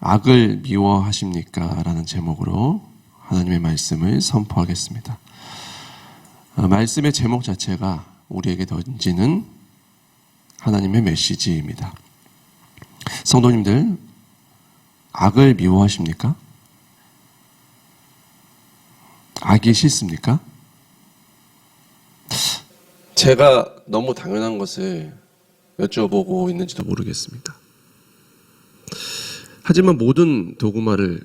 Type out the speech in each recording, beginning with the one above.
악을 미워하십니까? 라는 제목으로 하나님의 말씀을 선포하겠습니다. 어, 말씀의 제목 자체가 우리에게 던지는 하나님의 메시지입니다. 성도님들, 악을 미워하십니까? 악이 싫습니까? 제가 너무 당연한 것을 여쭤보고 있는지도 모르겠습니다. 하지만 모든 도구마를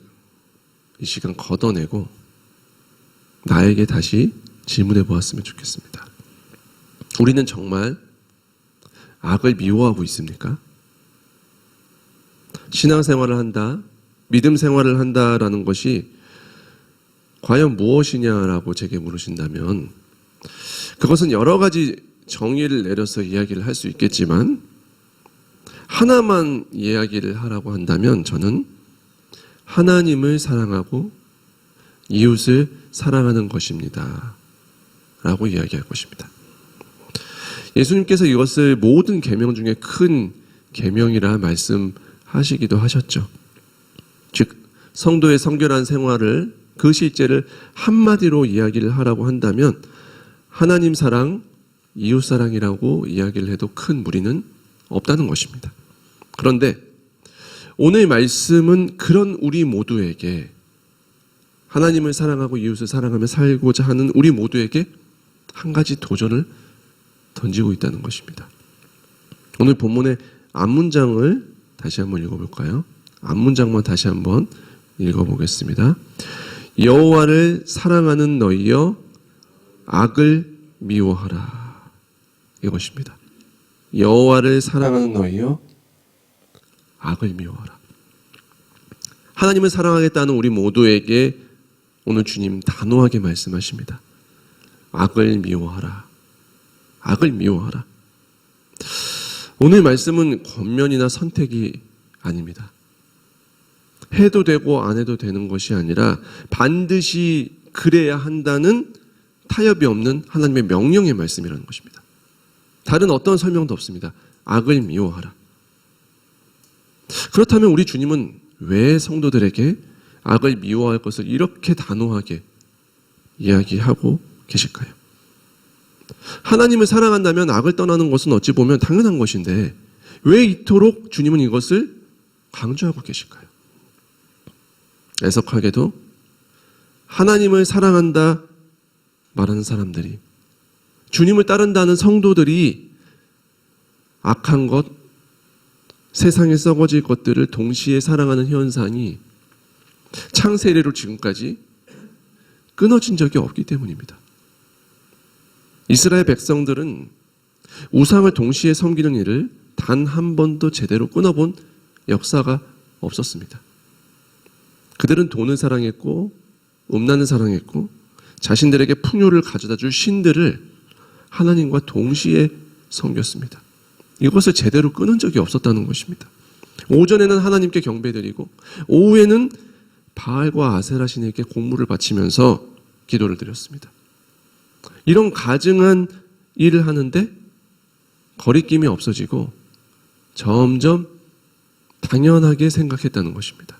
이 시간 걷어내고 나에게 다시 질문해 보았으면 좋겠습니다. 우리는 정말 악을 미워하고 있습니까? 신앙생활을 한다, 믿음 생활을 한다라는 것이 과연 무엇이냐라고 제게 물으신다면 그것은 여러 가지 정의를 내려서 이야기를 할 수 있겠지만 하나만 이야기를 하라고 한다면 저는 하나님을 사랑하고 이웃을 사랑하는 것입니다. 라고 이야기할 것입니다. 예수님께서 이것을 모든 계명 중에 큰 계명이라 말씀하시기도 하셨죠. 즉 성도의 성결한 생활을 그 실제를 한마디로 이야기를 하라고 한다면 하나님 사랑, 이웃 사랑이라고 이야기를 해도 큰 무리는 없다는 것입니다. 그런데 오늘 말씀은 그런 우리 모두에게 하나님을 사랑하고 이웃을 사랑하며 살고자 하는 우리 모두에게 한 가지 도전을 던지고 있다는 것입니다. 오늘 본문의 앞문장을 다시 한번 읽어볼까요? 앞문장만 다시 한번 읽어보겠습니다. 여호와를 사랑하는 너희여 악을 미워하라 이것입니다. 여호와를 사랑하는 너희여 악을 미워하라. 하나님을 사랑하겠다는 우리 모두에게 오늘 주님 단호하게 말씀하십니다. 악을 미워하라. 악을 미워하라. 오늘 말씀은 권면이나 선택이 아닙니다. 해도 되고 안 해도 되는 것이 아니라 반드시 그래야 한다는 타협이 없는 하나님의 명령의 말씀이라는 것입니다. 다른 어떤 설명도 없습니다. 악을 미워하라. 그렇다면 우리 주님은 왜 성도들에게 악을 미워할 것을 이렇게 단호하게 이야기하고 계실까요? 하나님을 사랑한다면 악을 떠나는 것은 어찌 보면 당연한 것인데 왜 이토록 주님은 이것을 강조하고 계실까요? 애석하게도 하나님을 사랑한다 말하는 사람들이 주님을 따른다는 성도들이 악한 것, 세상에 썩어질 것들을 동시에 사랑하는 현상이 창세 이래로 지금까지 끊어진 적이 없기 때문입니다. 이스라엘 백성들은 우상을 동시에 섬기는 일을 단 한 번도 제대로 끊어본 역사가 없었습니다. 그들은 돈을 사랑했고 음란을 사랑했고 자신들에게 풍요를 가져다 줄 신들을 하나님과 동시에 섬겼습니다. 이것을 제대로 끊은 적이 없었다는 것입니다. 오전에는 하나님께 경배드리고 오후에는 바알과 아세라 신에게 공물을 바치면서 기도를 드렸습니다. 이런 가증한 일을 하는데 거리낌이 없어지고 점점 당연하게 생각했다는 것입니다.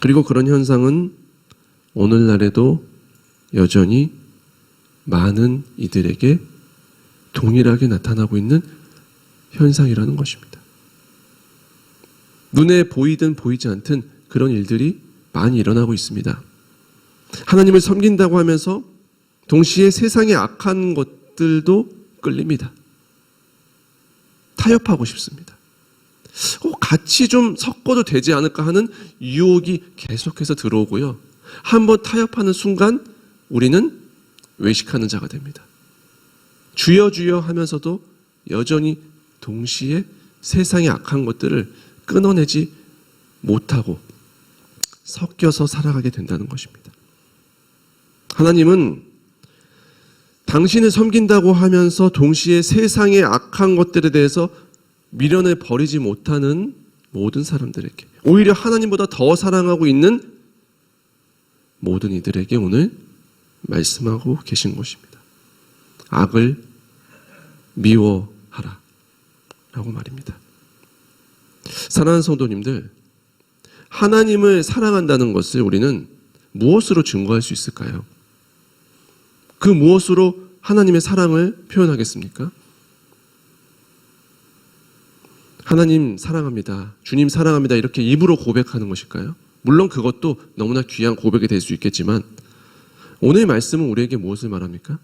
그리고 그런 현상은 오늘날에도 여전히 많은 이들에게 동일하게 나타나고 있는 현상이라는 것입니다. 눈에 보이든 보이지 않든 그런 일들이 많이 일어나고 있습니다. 하나님을 섬긴다고 하면서 동시에 세상의 악한 것들도 끌립니다. 타협하고 싶습니다. 어, 같이 좀 섞어도 되지 않을까 하는 유혹이 계속해서 들어오고요. 한번 타협하는 순간 우리는 외식하는 자가 됩니다. 주여 주여 하면서도 여전히 동시에 세상의 악한 것들을 끊어내지 못하고 섞여서 살아가게 된다는 것입니다. 하나님은 당신을 섬긴다고 하면서 동시에 세상의 악한 것들에 대해서 미련을 버리지 못하는 모든 사람들에게 오히려 하나님보다 더 사랑하고 있는 모든 이들에게 오늘 말씀하고 계신 것입니다. 악을 미워하라. 라고 말입니다. 사랑하는 성도님들, 하나님을 사랑한다는 것을 우리는 무엇으로 증거할 수 있을까요? 그 무엇으로 하나님의 사랑을 표현하겠습니까? 하나님 사랑합니다. 주님 사랑합니다. 이렇게 입으로 고백하는 것일까요? 물론 그것도 너무나 귀한 고백이 될 수 있겠지만 오늘 말씀은 우리에게 무엇을 말합니까?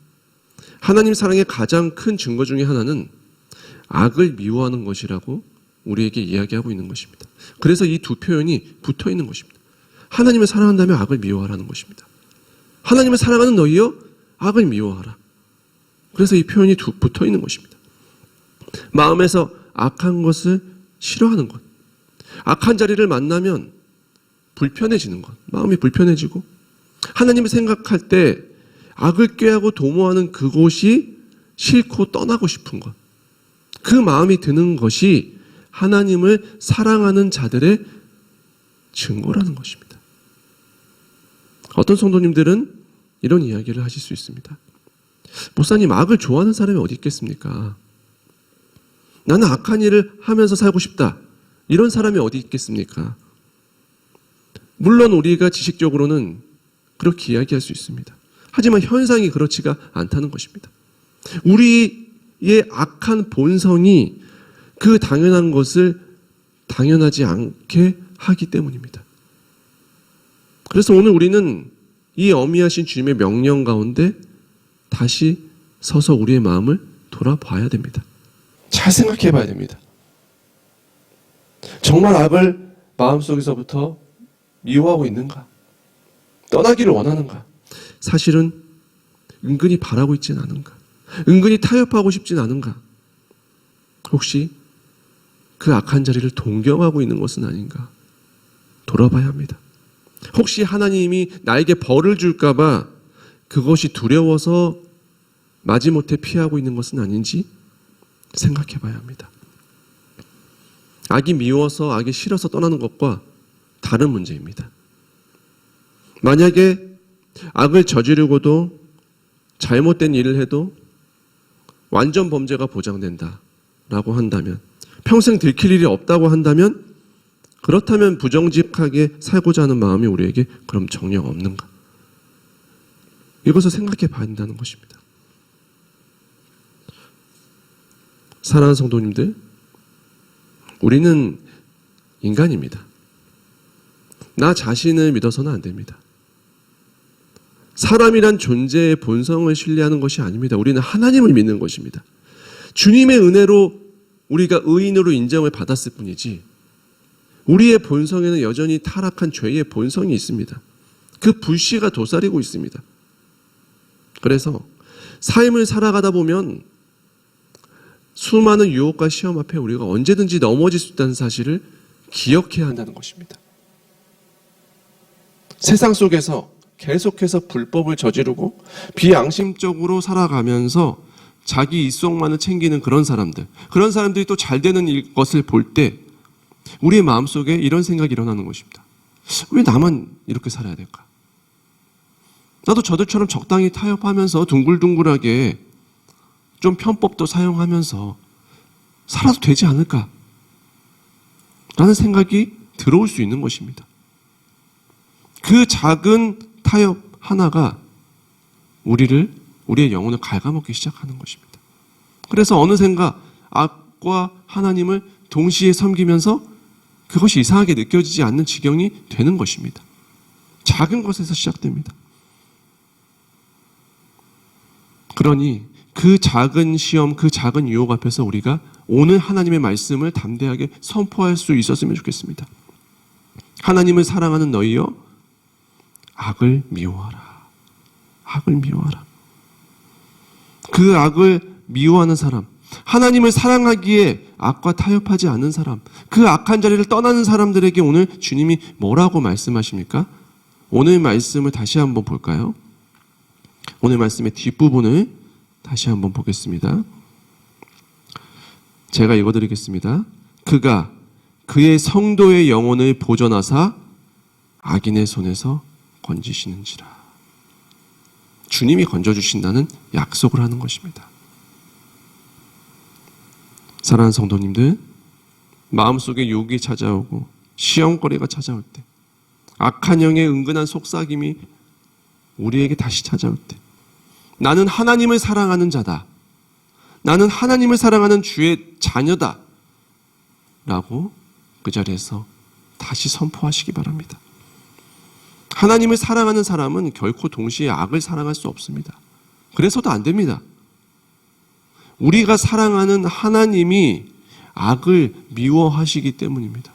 하나님 사랑의 가장 큰 증거 중에 하나는 악을 미워하는 것이라고 우리에게 이야기하고 있는 것입니다. 그래서 이 두 표현이 붙어 있는 것입니다. 하나님을 사랑한다면 악을 미워하라는 것입니다. 하나님을 사랑하는 너희여 악을 미워하라. 그래서 이 표현이 두, 붙어 있는 것입니다. 마음에서 악한 것을 싫어하는 것. 악한 자리를 만나면 불편해지는 것. 마음이 불편해지고 하나님을 생각할 때 악을 꾀하고 도모하는 그곳이 싫고 떠나고 싶은 것. 그 마음이 드는 것이 하나님을 사랑하는 자들의 증거라는 것입니다. 어떤 성도님들은 이런 이야기를 하실 수 있습니다. 목사님, 악을 좋아하는 사람이 어디 있겠습니까? 나는 악한 일을 하면서 살고 싶다. 이런 사람이 어디 있겠습니까? 물론 우리가 지식적으로는 그렇게 이야기할 수 있습니다. 하지만 현상이 그렇지가 않다는 것입니다. 우리의 악한 본성이 그 당연한 것을 당연하지 않게 하기 때문입니다. 그래서 오늘 우리는 이 어미하신 주님의 명령 가운데 다시 서서 우리의 마음을 돌아봐야 됩니다. 잘 생각해 봐야 됩니다. 정말 악을 마음속에서부터 미워하고 있는가? 떠나기를 원하는가? 사실은 은근히 바라고 있진 않은가? 은근히 타협하고 싶진 않은가? 혹시 그 악한 자리를 동경하고 있는 것은 아닌가? 돌아봐야 합니다. 혹시 하나님이 나에게 벌을 줄까봐 그것이 두려워서 마지못해 피하고 있는 것은 아닌지 생각해 봐야 합니다. 악이 미워서 악이 싫어서 떠나는 것과 다른 문제입니다. 만약에 악을 저지르고도 잘못된 일을 해도 완전 범죄가 보장된다 라고 한다면 평생 들킬 일이 없다고 한다면 그렇다면 부정직하게 살고자 하는 마음이 우리에게 그럼 정녕 없는가? 이것을 생각해 봐야 한다는 것입니다. 사랑하는 성도님들, 우리는 인간입니다. 나 자신을 믿어서는 안 됩니다. 사람이란 존재의 본성을 신뢰하는 것이 아닙니다. 우리는 하나님을 믿는 것입니다. 주님의 은혜로 우리가 의인으로 인정을 받았을 뿐이지, 우리의 본성에는 여전히 타락한 죄의 본성이 있습니다. 그 불씨가 도사리고 있습니다. 그래서 삶을 살아가다 보면 수많은 유혹과 시험 앞에 우리가 언제든지 넘어질 수 있다는 사실을 기억해야 한다는 것입니다. 세상 속에서 계속해서 불법을 저지르고 비양심적으로 살아가면서 자기 이속만을 챙기는 그런 사람들, 그런 사람들이 또 잘 되는 것을 볼 때 우리의 마음속에 이런 생각이 일어나는 것입니다. 왜 나만 이렇게 살아야 될까? 나도 저들처럼 적당히 타협하면서 둥글둥글하게 좀 편법도 사용하면서 살아도 되지 않을까? 라는 생각이 들어올 수 있는 것입니다. 그 작은 타협 하나가 우리를, 우리의 영혼을 갉아먹기 시작하는 것입니다. 그래서 어느샌가 악과 하나님을 동시에 섬기면서 그것이 이상하게 느껴지지 않는 지경이 되는 것입니다. 작은 것에서 시작됩니다. 그러니 그 작은 시험, 그 작은 유혹 앞에서 우리가 오늘 하나님의 말씀을 담대하게 선포할 수 있었으면 좋겠습니다. 하나님을 사랑하는 너희여, 악을 미워하라. 악을 미워하라. 그 악을 미워하는 사람, 하나님을 사랑하기에 악과 타협하지 않는 사람, 그 악한 자리를 떠나는 사람들에게 오늘 주님이 뭐라고 말씀하십니까? 오늘 말씀을 다시 한번 볼까요? 오늘 말씀의 뒷부분을 다시 한번 보겠습니다. 제가 읽어드리겠습니다. 그가 그의 성도의 영혼을 보존하사 악인의 손에서 건지시는지라. 주님이 건져주신다는 약속을 하는 것입니다. 사랑하는 성도님들, 마음속에 욕이 찾아오고 시험거리가 찾아올 때 악한 영의 은근한 속삭임이 우리에게 다시 찾아올 때 나는 하나님을 사랑하는 자다. 나는 하나님을 사랑하는 주의 자녀다. 라고 그 자리에서 다시 선포하시기 바랍니다. 하나님을 사랑하는 사람은 결코 동시에 악을 사랑할 수 없습니다. 그래서도 안 됩니다. 우리가 사랑하는 하나님이 악을 미워하시기 때문입니다.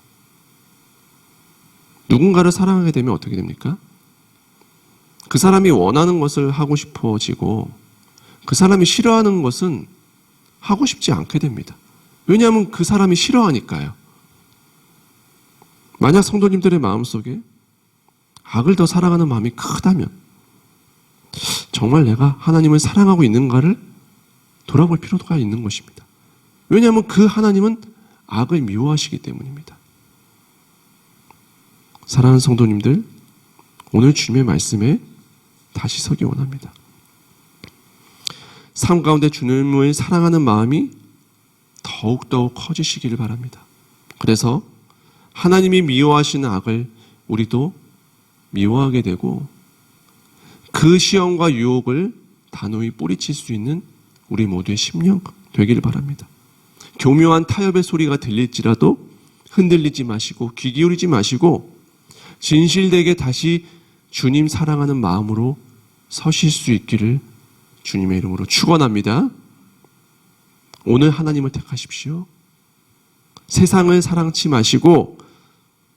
누군가를 사랑하게 되면 어떻게 됩니까? 그 사람이 원하는 것을 하고 싶어지고 그 사람이 싫어하는 것은 하고 싶지 않게 됩니다. 왜냐하면 그 사람이 싫어하니까요. 만약 성도님들의 마음속에 악을 더 사랑하는 마음이 크다면 정말 내가 하나님을 사랑하고 있는가를 돌아볼 필요가 있는 것입니다. 왜냐하면 그 하나님은 악을 미워하시기 때문입니다. 사랑하는 성도님들, 오늘 주님의 말씀에 다시 서기 원합니다. 삶 가운데 주님을 사랑하는 마음이 더욱더욱 커지시기를 바랍니다. 그래서 하나님이 미워하시는 악을 우리도 미워하게 되고 그 시험과 유혹을 단호히 뿌리칠 수 있는 우리 모두의 심령 되기를 바랍니다. 교묘한 타협의 소리가 들릴지라도 흔들리지 마시고 귀 기울이지 마시고 진실되게 다시 주님 사랑하는 마음으로 서실 수 있기를 주님의 이름으로 축원합니다. 오늘 하나님을 택하십시오. 세상을 사랑치 마시고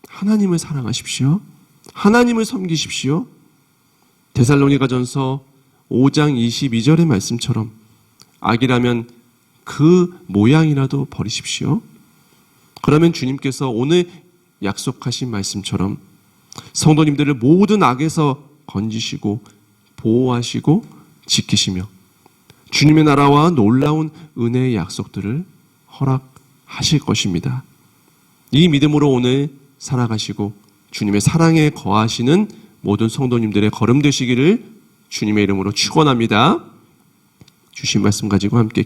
하나님을 사랑하십시오. 하나님을 섬기십시오. 데살로니가전서 5장 22절의 말씀처럼 악이라면 그 모양이라도 버리십시오. 그러면 주님께서 오늘 약속하신 말씀처럼 성도님들을 모든 악에서 건지시고 보호하시고 지키시며 주님의 나라와 놀라운 은혜의 약속들을 허락하실 것입니다. 이 믿음으로 오늘 살아가시고 주님의 사랑에 거하시는 모든 성도님들의 걸음 되시기를 주님의 이름으로 축원합니다. 주신 말씀 가지고 함께